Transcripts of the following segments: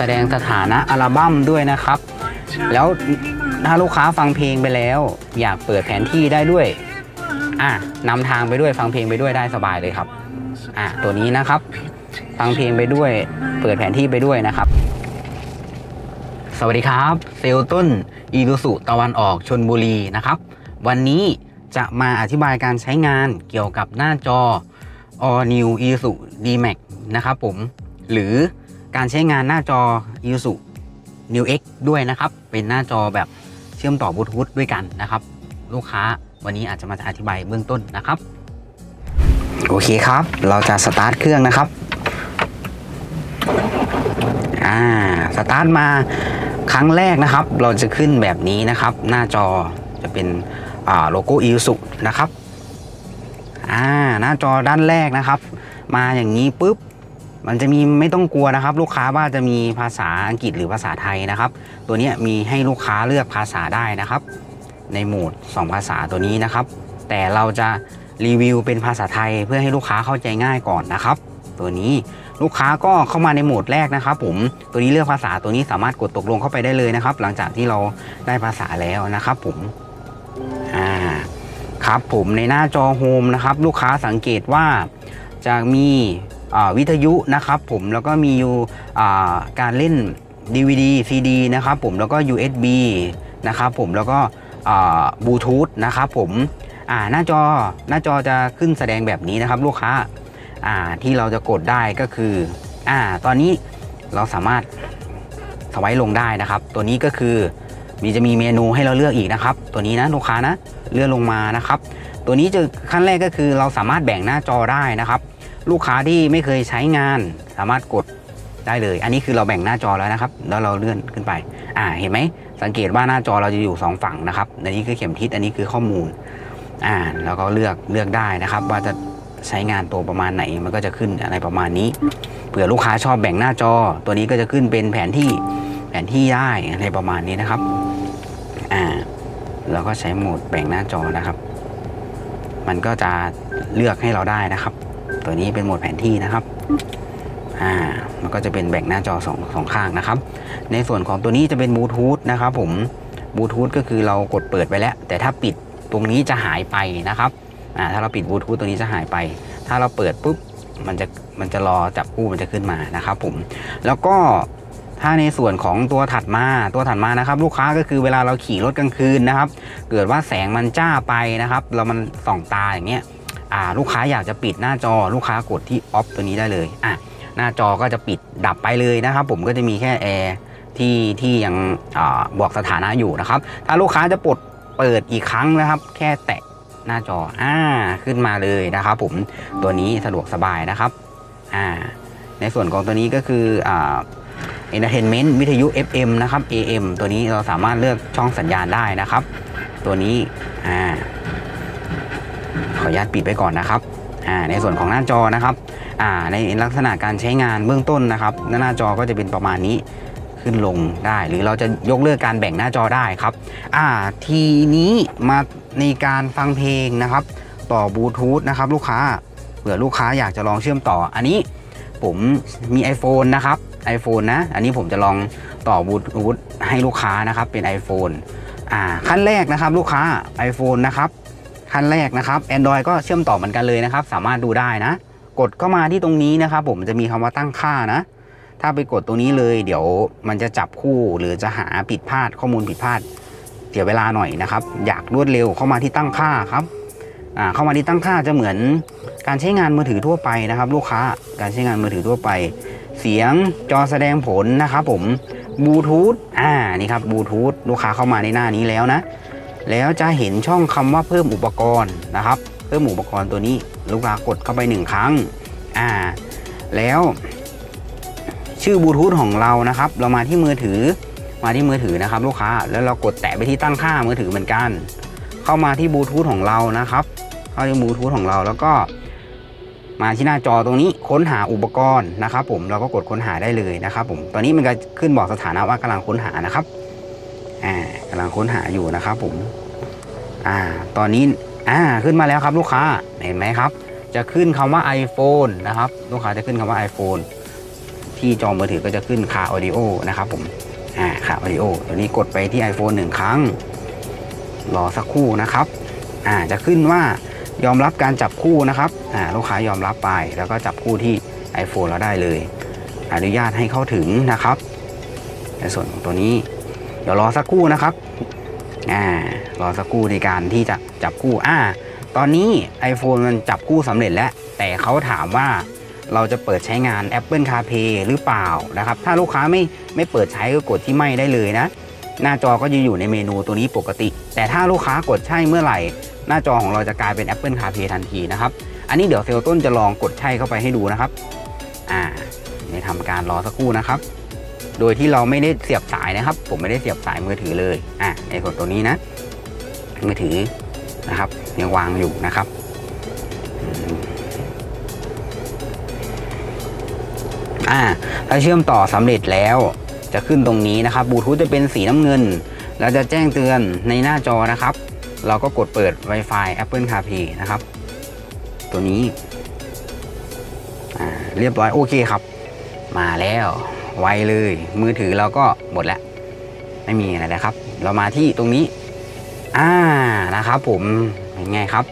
แสดงสถานะอัลบั้มด้วยนะครับ แล้วถ้าลูกค้าฟังเพลงไปแล้ว อยากเปิดแผนที่ได้ด้วย อะนำทางไปด้วยฟังเพลงไปด้วยได้สบายเลยครับ อะตัวนี้นะครับ ฟังเพลงไปด้วย เปิดแผนที่ไปด้วยนะครับ สวัสดีครับ เซลต้นอีดูสุตะวันออกชนบุรีนะครับ วันนี้จะมาอธิบายการใช้งานเกี่ยวกับหน้าจอ All New i s u D-Max นะครับผมหรือ การใช้งานหน้าจอ i s u New X ด้วยนะครับ เป็นหน้าจอแบบเชื่อมต่อบลูทูธด้วยกันนะครับ ลูกค้าวันนี้อาจจะมาอธิบายเบื้องต้นนะครับ โอเคครับ เราจะสตาร์ทเครื่องนะครับอ่าสตาร์ทมาครั้งแรกนะครับ เราจะขึ้นแบบนี้นะครับ หน้าจอจะเป็นอ่าโลโก้อิ s u นะครับอ่าหน้าจอด้านแรกนะครับ มาอย่างนี้ปุ๊บ มันจะมีไม่ต้องกลัวนะครับ ลูกค้าว่าจะมีภาษาอังกฤษหรือภาษาไทยนะครับ ตัวนี้มีให้ลูกค้าเลือกภาษาได้นะครับ ในโหมด 2 ภาษาตัวนี้นะครับ แต่เราจะรีวิวเป็นภาษาไทยเพื่อให้ลูกค้าเข้าใจง่ายก่อนนะครับ ตัวนี้ลูกค้าก็เข้ามาในโหมดแรกนะครับ ผมตัวนี้เลือกภาษาตัวนี้สามารถกดตกลงเข้าไปได้เลยนะครับ หลังจากที่เราได้ภาษาแล้วนะครับ ผมอ่าครับผมในหน้าจอโฮมนะครับ ลูกค้าสังเกตว่าจะมี วิทยุนะครับผมแล้วก็มีอยู่การเล่น DVD CD นะครับผมแล้วก็ USB นะครับผมแล้วก็บลูทูธนะครับผมหน้าจอหน้าจอจะขึ้นแสดงแบบนี้นะครับลูกค้าาที่เราจะกดได้ก็คืออตอนนี้เราสามารถสไว้ลงได้นะครับ ตัวนี้ก็คือมีจะมีเมนูให้เราเลือกอีกนะครับ ตัวนี้นะลูกค้านะเลื่อนลงมานะครับ ตัวนี้จะขั้นแรกก็คือเราสามารถแบ่งหน้าจอได้นะครับ ลูกค้าที่ไม่เคยใช้งานสามารถกดได้เลย อันนี้คือเราแบ่งหน้าจอแล้วนะครับ แล้วเราเลื่อนขึ้นไป อ่า เห็นไหม สังเกตว่าหน้าจอเราจะอยู่สองฝั่งนะครับ อันนี้คือเข็มทิศ อันนี้คือข้อมูล อ่า แล้วก็เลือก เลือกได้นะครับ ว่าจะใช้งานตัวประมาณไหน มันก็จะขึ้นอะไรประมาณนี้ เผื่อลูกค้าชอบแบ่งหน้าจอ ตัวนี้ก็จะขึ้นเป็นแผนที่ แผนที่ได้อะไรประมาณนี้นะครับ อ่าเราก็ใช้โหมดแบ่งหน้าจอนะครับ มันก็จะเลือกให้เราได้นะครับ ตัวนี้เป็นโหมดแผนที่นะครับอ่ามันก็จะเป็นแบ่งหน้าจอสองสองข้างนะครับ ในส่วนของตัวนี้จะเป็นบลูทูธนะครับผมบลูทูธก็คือเรากดเปิดไปแล้ว แต่ถ้าปิดตรงนี้จะหายไปนะครับอ่าถ้าเราปิดบลูทูธตัวนี้จะหายไป ถ้าเราเปิดปุ๊บมันจะมันจะรอจับคู่มันจะขึ้นมานะครับผมแล้วก็ถ้าในส่วนของตัวถัดมาตัวถัดมานะครับ ลูกค้าก็คือเวลาเราขี่รถกลางคืนนะครับ เกิดว่าแสงมันจ้าไปนะครับแล้วมันส่องตาอย่างเงี้ย อ่าลูกค้าอยากจะปิดหน้าจอลูกค้ากดที่ออฟตัวนี้ได้เลยอะหน้าจอก็จะปิดดับไปเลยนะครับผมก็จะมีแค่แอร์ที่ที่ยังอบอกสถานะอยู่นะครับ ถ้าลูกค้าจะปลดเปิดอีกครั้งนะครับ แค่แตะหน้าจออ่าขึ้นมาเลยนะครับผมตัวนี้สะดวกสบายนะครับอ่าในส่วนของตัวนี้ก็คืออ่า entertainment วิทยุ FM นะครับ AM ตัวนี้เราสามารถเลือกช่องสัญญาณได้นะครับ ตัวนี้อ่า ออนุญาตปิดไว้ก่อนนะครับอ่าในส่วนของหน้าจอนะครับอ่าในลักษณะการใช้งานเบื้องต้นนะครับ หน้าจอก็จะเป็นประมาณนี้ขึ้นลงได้ หรือเราจะยกเลิกการแบ่งหน้าจอได้ครับอ่าทีนี้มาในการฟังเพลงนะครับ ต่อบลูทูธนะครับ ลูกค้าเผื่อลูกค้าอยากจะลองเชื่อมต่อ อันนี้ผมมี iPhone นะครับ iPhone นะ อันนี้ผมจะลองต่อบลูทูธให้ลูกค้านะครับเป็น iPhone อ่าขั้นแรกนะครับลูกค้า iPhone นะครับ ขั้นแรกนะครับ Android ก็เชื่อมต่อเหมือนกันเลยนะครับ สามารถดูได้นะ กดเข้ามาที่ตรงนี้นะครับ ผมจะมีคำว่าตั้งค่านะ ถ้าไปกดตรงนี้เลย เดี๋ยวมันจะจับคู่หรือจะหาผิดพลาดข้อมูลผิดพลาดเสียเวลาหน่อยนะครับ อยากรวดเร็วเข้ามาที่ตั้งค่าครับเข้ามาที่ตั้งค่าจะเหมือนการใช้งานมือถือทั่วไปนะครับ ลูกค้าการใช้งานมือถือทั่วไป เสียงจอแสดงผลนะครับผมบลูทูธอ่านี่ครับบลูทูธลูกค้าเข้ามาในหน้านี้แล้วนะ แล้วจะเห็นช่องคำว่าเพิ่มอุปกรณ์นะครับ เพิ่มอุปกรณ์ตัวนี้ลูกค้ากดเข้าไปหนึ่งครั้งอ่าแล้วชื่อบลูทูธของเรานะครับ เรามาที่มือถือมาที่มือถือนะครับ ลูกค้าแล้วเรากดแตะไปที่ตั้งค่ามือถือเหมือนกัน เข้ามาที่บลูทูธของเรานะครับเข้าที่บลูทูธของเราแล้วก็มาที่หน้าจอตรงนี้ค้นหาอุปกรณ์นะครับ ผมเราก็กดค้นหาได้เลยนะครับ ผมตอนนี้มันก็ขึ้นบอกสถานะว่ากำลังค้นหานะครับ อ่ากำลังค้นหาอยู่นะครับผมอ่าตอนนี้อ่าขึ้นมาแล้วครับลูกค้าเห็นไหมครับ จะขึ้นคำว่า iPhone นะครับ ลูกค้าจะขึ้นคำว่า iPhone ที่จอมือถือก็จะขึ้นคาออดิโอนะครับผมอ่าคาออดิโอตัวนี้กดไปที่ iPhone หนึ่งครั้ง รอสักครู่นะครับอ่าจะขึ้นว่ายอมรับการจับคู่นะครับอ่าลูกค้ายอมรับไปแล้วก็จับคู่ที่ iPhone เราได้เลย อนุญาตให้เข้าถึงนะครับ ในส่วนของตัวนี้ เดี๋ยวรอสักครู่นะครับอ่ารอสักครู่ในการที่จะจับคู่อ่าตอนนี้ iPhone มันจับคู่สำเร็จแล้ว แต่เขาถามว่าเราจะเปิดใช้งาน Apple CarPlay หรือเปล่านะครับ ถ้าลูกค้าไม่ไม่เปิดใช้ก็กดที่ไม่ได้เลยนะ หน้าจอก็จะอยู่ในเมนูตัวนี้ปกติ แต่ถ้าลูกค้ากดใช่เมื่อไหร่ หน้าจอของเราจะกลายเป็น Apple CarPlay ทันทีนะครับ อันนี้เดี๋ยวเซลต้นจะลองกดใช่เข้าไปให้ดูนะครับ อ่าในทำการรอสักครู่นะครับ โดยที่เราไม่ได้เสียบสายนะครับ ผมไม่ได้เสียบสายมือถือเลยอ่าในส่วนตัวนี้นะ มือถือนะครับยังวางอยู่นะครับอ่าถ้าเชื่อมต่อสำเร็จแล้วจะขึ้นตรงนี้นะครับบลูทูธจะเป็นสีน้ำเงิน แล้วจะแจ้งเตือนในหน้าจอนะครับ เราก็กดเปิด Wi-Fi Apple CarPlay นะครับ ตัวนี้อ่าเรียบร้อยโอเคครับ มาแล้ว ไวเลย มือถือเราก็หมดแล้ว ไม่มีอะไรนะครับ เรามาที่ตรงนี้ อ่านะครับ ผมเป็นไงครับ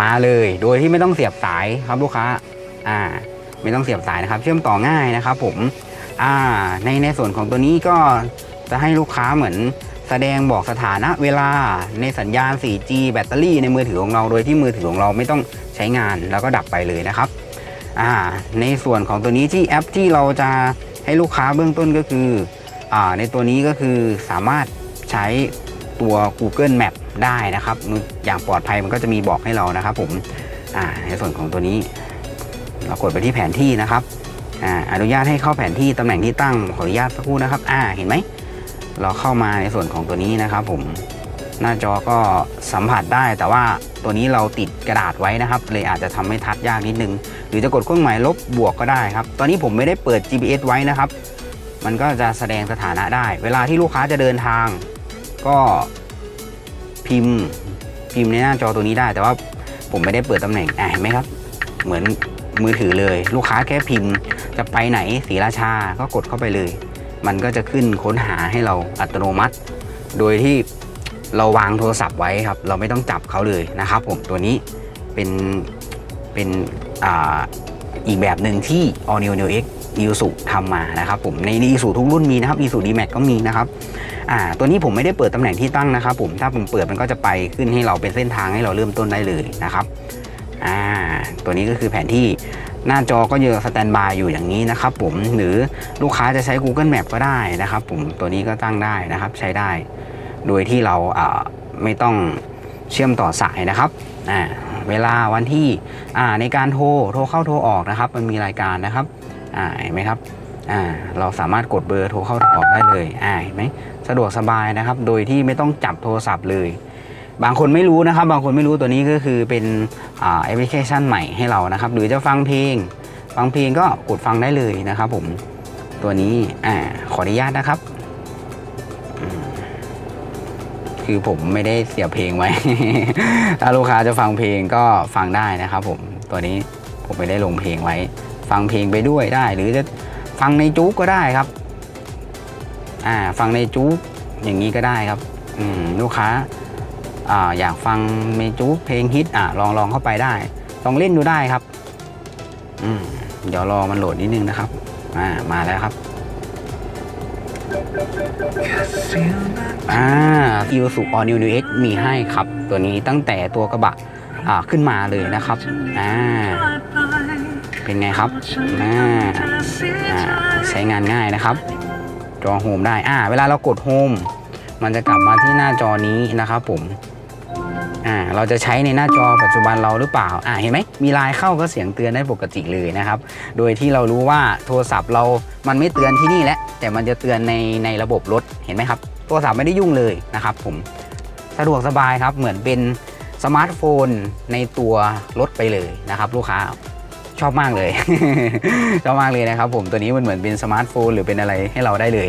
มาเลยโดยที่ไม่ต้องเสียบสายครับลูกค้า อ่า ไม่ต้องเสียบสายนะครับ เชื่อมต่อง่ายนะครับ ผม อ่า ในในส่วนของตัวนี้ก็จะให้ลูกค้าเหมือนแสดงบอกสถานะเวลาในสัญญาณ 4G แบตเตอรี่ในมือถือของเรา โดยที่มือถือของเราไม่ต้องใช้งานแล้วก็ดับไปเลยนะครับอ่าในส่วนของตัวนี้ที่แอปที่เราจะ ให้ลูกค้าเบื้องต้นก็คืออในตัวนี้ก็คือสามารถใช้ตัว Google Map ได้นะครับ อย่างปลอดภัยมันก็จะมีบอกให้เรานะครับ ผมในส่วนของตัวนี้ เรากดไปที่แผนที่นะครับออนุญาตให้เข้าแผนที่ตำแหน่งที่ตั้งขออนุญาตสักครู่นะครับ อ่า เห็นไหม เราเข้ามาในส่วนของตัวนี้นะครับ ผม หน้าจอก็สัมผัสได้แต่ว่าตัวนี้เราติดกระดาษไว้นะครับ เลยอาจจะทำให้ทัดยากนิดนึง หรือจะกดเครื่องหมายลบบวกก็ได้ครับ ตอนนี้ผมไม่ได้เปิด GPS ไว้นะครับ มันก็จะแสดงสถานะได้ เวลาที่ลูกค้าจะเดินทาง ก็พิมพ์พิมพ์ในหน้าจอตัวนี้ได้ แต่ว่าผมไม่ได้เปิดตำแหน่งเห็นไหมครับ เหมือนมือถือเลย ลูกค้าแค่พิมพ์จะไปไหนศรีราชาก็กดเข้าไปเลย มันก็จะขึ้นค้นหาให้เราอัตโนมัติ โดยที่ เราวางโทรศัพท์ไว้ครับ เราไม่ต้องจับเขาเลยนะครับ ผมตัวนี้เป็นเป็นอ่าอีกแบบหนึ่งที่ All New New X อีสุทำมานะครับผมในอีสุทุกรุ่นมีนะครับอีสุดีแม็กก็มีนะครับอ่าตัวนี้ผมไม่ได้เปิดตำแหน่งที่ตั้งนะครับผมถ้าผมเปิดมันก็จะไปขึ้นให้เราเป็นเส้นทางให้เราเริ่มต้นได้เลยนะครับอ่าตัวนี้ก็คือแผนที่หน้าจอก็เยอะสแตนบายอยู่อย่างนี้นะครับผมหรือลูกค้าจะใช้ Google Map ก็ได้นะครับผมตัวนี้ก็ตั้งได้นะครับใช้ได้ โดยที่เราไม่ต้องเชื่อมต่อสายนะครับเวลาวันที่ในการโทรโทรเข้าโทรออกนะครับ มันมีรายการนะครับเห็นไหมครับเราสามารถกดเบอร์โทรเข้าโทรออกได้เลยเห็นไหมสะดวกสบายนะครับ โดยที่ไม่ต้องจับโทรศัพท์เลย บางคนไม่รู้นะครับ บางคนไม่รู้ตัวนี้ก็คือเป็นแอปพลิเคชันใหม่ให้เรานะครับ หรือจะฟังเพลง ฟังเพลงก็กดฟังได้เลยนะครับผมตัวนี้อขออนุญาตนะครับ คือผมไม่ได้เสียบเพลงไว้ ถ้าลูกค้าจะฟังเพลงก็ฟังได้นะครับผมตัวนี้ผมไม่ได้ลงเพลงไว้ ฟังเพลงไปด้วยได้ หรือจะฟังในจุกก็ได้ครับอ่าฟังในจุกอย่างนี้ก็ได้ครับอืมลูกค้าอ่าอยากฟังเมจุกเพลงฮิตอ่าลองลองเข้าไปได้ลองเล่นดูได้ครับอืมเดี๋ยวรอมันโหลดนิดนึงนะครับอ่ามาแล้วครับ อ่าอีวสุออนิวนิวเอ็กมีให้ครับ ตัวนี้ตั้งแต่ตัวกระบะอ่าขึ้นมาเลยนะครับอ่าเป็นไงครับอ่าอ่าใช้งานง่ายนะครับจอโฮมได้อ่าเวลาเรากดโฮมมันจะกลับมาที่หน้าจอนี้นะครับผม อ่าเราจะใช้ในหน้าจอปัจจุบันเราหรือเปล่าอ่าเห็นไหมมีไลน์เข้าก็เสียงเตือนได้ปกติเลยนะครับ โดยที่เรารู้ว่าโทรศัพท์เรามันไม่เตือนที่นี่แหละแต่มันจะเตือนในในระบบรถเห็นไหมครับโทรศัพท์ไม่ได้ยุ่งเลยนะครับผมสะดวกสบายครับเหมือนเป็นสมาร์ทโฟนในตัวรถไปเลยนะครับ ลูกค้าชอบมากเลย ชอบมากเลยนะครับผมตัวนี้มันเหมือนเป็นสมาร์ทโฟนหรือเป็นอะไรให้เราได้เลย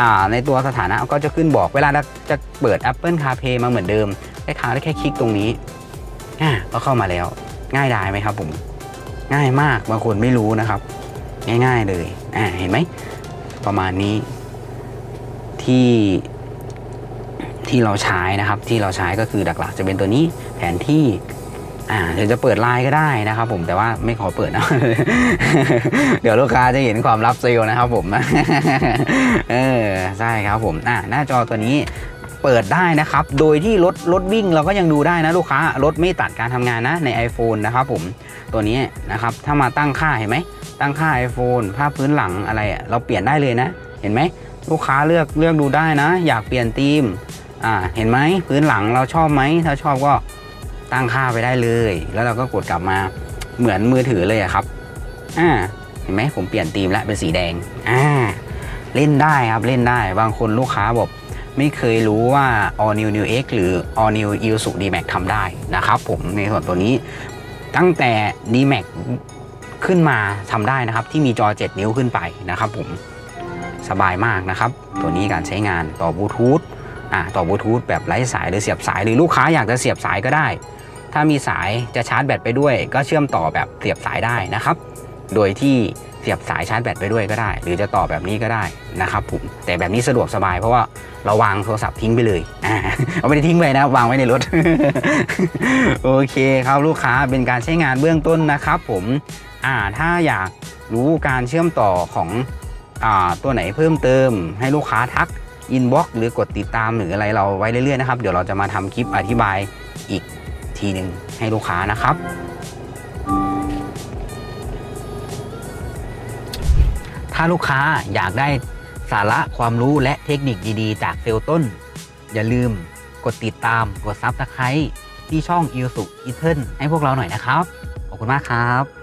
อ่าในตัวสถานะก็จะขึ้นบอกเวลาเราจะเปิด Apple CarPlay มาเหมือนเดิม แค่ค้างได้แค่คลิกตรงนี้อ่าก็เข้ามาแล้ว ง่ายดายไหมครับผม ง่ายมากบางคนไม่รู้นะครับ ง่าย ๆเลยอ่าเห็นไหมประมาณนี้ที่ที่เราใช้นะครับ ที่เราใช้ก็คือหลักๆ จะเป็นตัวนี้แผนที่อ่าเดี๋ยวจะเปิดไลน์ก็ได้นะครับ ผมแต่ว่าไม่ขอเปิดนะเดี๋ยวลูกค้าจะเห็นความลับเซลล์นะครับผมเออใช่ครับผมอ่าหน้าจอตัวนี้ เปิดได้นะครับ โดยที่รถรถวิ่งเราก็ยังดูได้นะลูกค้ารถไม่ตัดการทำงานนะใน iPhone นะครับผมตัวนี้นะครับถ้ามาตั้งค่าเห็นไหมตั้งค่า iPhone ภาพพื้นหลังอะไรเราเปลี่ยนได้เลยนะ เห็นไหมลูกค้าเลือกเลือกดูได้นะ อยากเปลี่ยนธีมอ่าเห็นไหมพื้นหลังเราชอบไหมถ้าชอบก็ตั้งค่าไปได้เลย แล้วเราก็กดกลับมาเหมือนมือถือเลยครับอ่าเห็นไหมผมเปลี่ยนธีมแล้วเป็นสีแดงอ่าเล่นได้ครับเล่นได้บางคนลูกค้าบอก ไม่เคยรู้ว่า All New New X หรือ All New Isuzu D-Max ทำได้นะครับผมในส่วนตัวนี้ตั้งแต่ D-Max ขึ้นมาทำได้นะครับ ที่มีจอ 7 นิ้วขึ้นไปนะครับผมสบายมากนะครับ ตัวนี้การใช้งานต่อบลูทูธอ่าต่อบลูทูธแบบไร้สายหรือเสียบสาย หรือลูกค้าอยากจะเสียบสายก็ได้ ถ้ามีสายจะชาร์จแบตไปด้วย ก็เชื่อมต่อแบบเสียบสายได้นะครับ โดยที่ เสียบสายชาร์จแบตไปด้วยก็ได้ หรือจะต่อแบบนี้ก็ได้นะครับผมแต่แบบนี้สะดวกสบายเพราะว่าเราวางโทรศัพท์ทิ้งไปเลยอ่าเอาไม่ได้ทิ้งไปนะวางไว้ในรถ โอเคครับลูกค้าเป็นการใช้งานเบื้องต้นนะครับ ผมอ่าถ้าอยากรู้การเชื่อมต่อของอ่าตัวไหนเพิ่มเติม ให้ลูกค้าทักอินบ็อกหรือกดติดตามหรืออะไรเราไว้เรื่อยๆนะครับ เดี๋ยวเราจะมาทำคลิปอธิบายอีกทีหนึ่งให้ลูกค้านะครับ ถ้าลูกค้าอยากได้สาระความรู้และเทคนิคดีๆ จากเซลล์ต้น อย่าลืมกดติดตามกดซับสไครต์ที่ช่องอิวสุอิตเทิลให้พวกเราหน่อยนะครับ ขอบคุณมากครับ